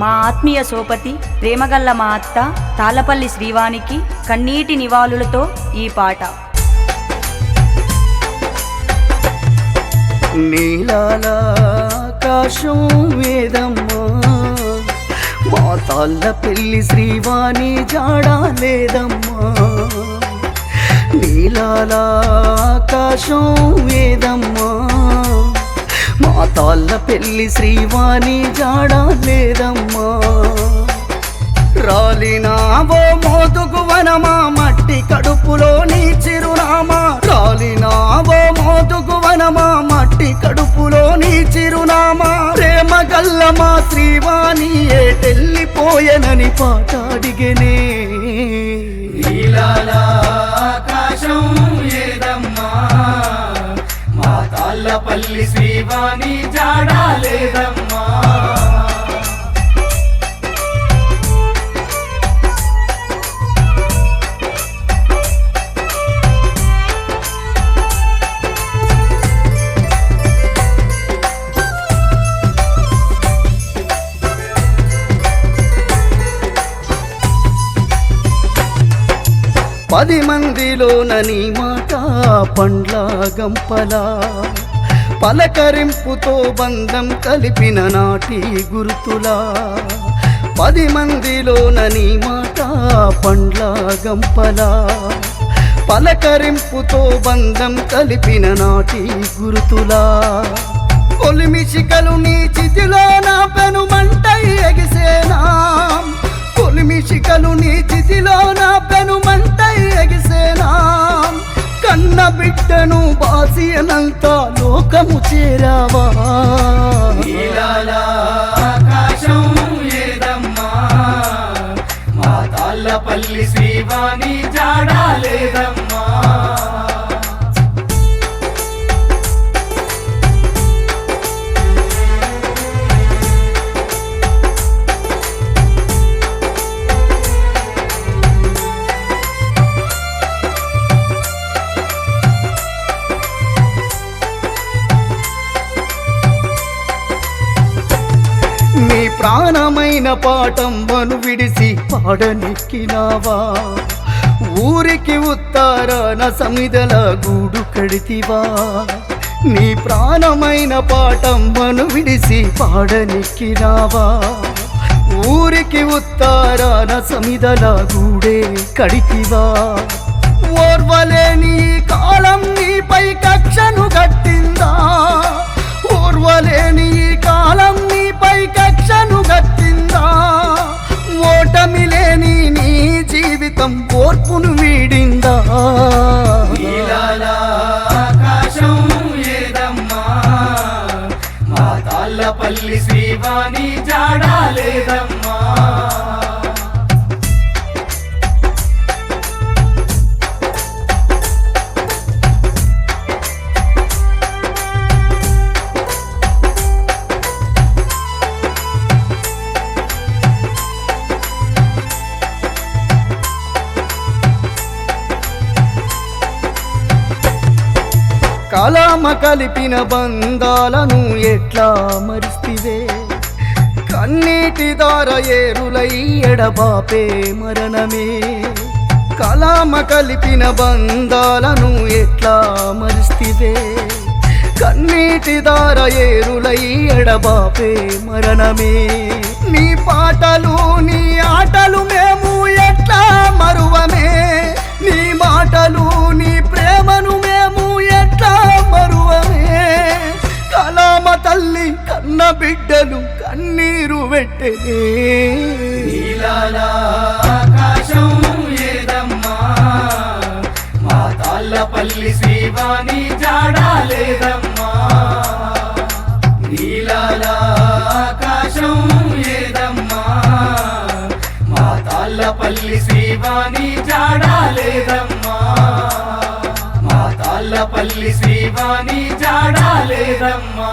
మా ఆత్మీయ సోపతి ప్రేమగల్ల మా అత్త తాళపల్లి శ్రీవానికి కన్నీటి నివాళులతో ఈ పాట. నీలాల వేదమ్మా మా తాళ్ళ పెళ్ళి శ్రీవాణి జాడా లేదమ్మా. నీలాల ఆకాశం వేదమ్మా తాళ్ళ పెళ్ళి శ్రీవాణి జాడా లేదమ్మా. రాలినావో మోదుగు వనమా మట్టి కడుపులో నీ చిరునామా. రాలినావో మోదుగు వనమా మట్టి కడుపులో నీ చిరునామా. ప్రేమ గల్లమా శ్రీవాణి ఏటెళ్ళిపోయనని పాట అడిగనే ఆకాశం ఏదమ్మా? మా తాళ్ళపల్లి శ్రీవాణి జాడా లేదమ్మా. పది మందిలోన నీ మాట పండ్లా గంపలా పలకరింపుతో బంధం కలిపిన నాటి గుర్తులా. పది మందిలోనని మాట పండ్ల గంపలా. పలకరింపుతో బంధం కలిపిన నాటి గుర్తులా. కొలిమిషికలు నీ చితిలో నా పెనుమంటై ఎగిసేనా. కన్న బిడ్డను బాసియనంత లోకము చేరావా? పల్లి శ్రీవాణి జాడా ప్రాణమైన పాటమ్మను విడిసి పాడనెక్కినావా? ఊరికి ఉత్తారాన సమిదల గూడు కడితివా? నీ ప్రాణమైన పాటమ్మను విడిసి పాడనెక్కినావా? ఊరికి ఉత్తారాన సమిదల గూడే కడితివా? ఓర్వలేని నీ కాలం నీపై కక్షను కట్టిందా? ఓర్వలే కలామ కలిపిన బంధాలను ఎట్లా మరిస్తివే? కన్నీటి దార ఏరులై ఎడబాపే మరణమే. కలామ కలిపిన బంధాలను ఎట్లా మరిస్తివే? కన్నీటి దార ఏరులై ఎడబాపే మరణమే. నీ పాటలు బిడ్డలు కన్నీరు పెట్టే నీలాల ఆకాశం ఏదమ్మా మా తాళ్ళపల్లి శ్రీవాణి జాడా లేదమ్మా. నీలాల ఆకాశం ఏదమ్మా మా తాళ్ళపల్లి శ్రీవాణి జాడా లేదమ్మా. మా తాళ్ళపల్లి శ్రీవాణి జాడా లేదమ్మా.